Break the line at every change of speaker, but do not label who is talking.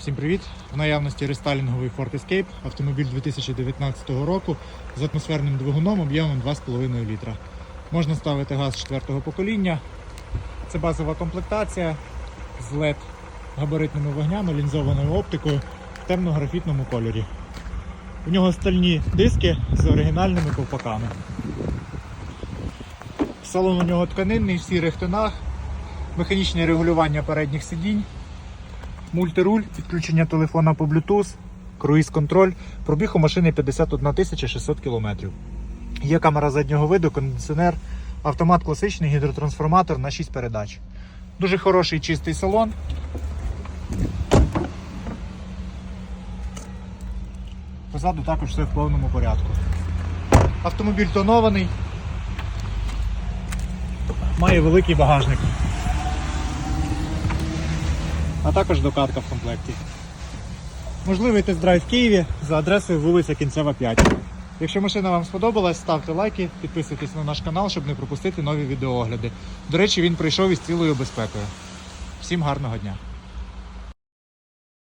Всім привіт! В наявності рестайлінговий Ford Escape, автомобіль 2019 року з атмосферним двигуном об'ємом 2,5 літра. Можна ставити газ 4 покоління. Це базова комплектація з LED габаритними вогнями, лінзованою оптикою в темно-графітному кольорі. У нього стальні диски з оригінальними ковпаками. Салон у нього тканинний в сірих тонах, механічне регулювання передніх сидінь мультируль, підключення телефона по Bluetooth, круїз-контроль, пробіг у машини 51 600 км. Є камера заднього виду, кондиціонер, автомат класичний, гідротрансформатор на 6 передач. Дуже хороший чистий салон. Позаду також все в повному порядку. Автомобіль тонований, має великий багажник а також докатка в комплекті. Можливий тест-драйв в Києві за адресою вулиця Кінцева 5. Якщо машина вам сподобалась, ставте лайки, підписуйтесь на наш канал, щоб не пропустити нові відеоогляди. До речі, він прийшов із цілою безпекою. Всім гарного дня!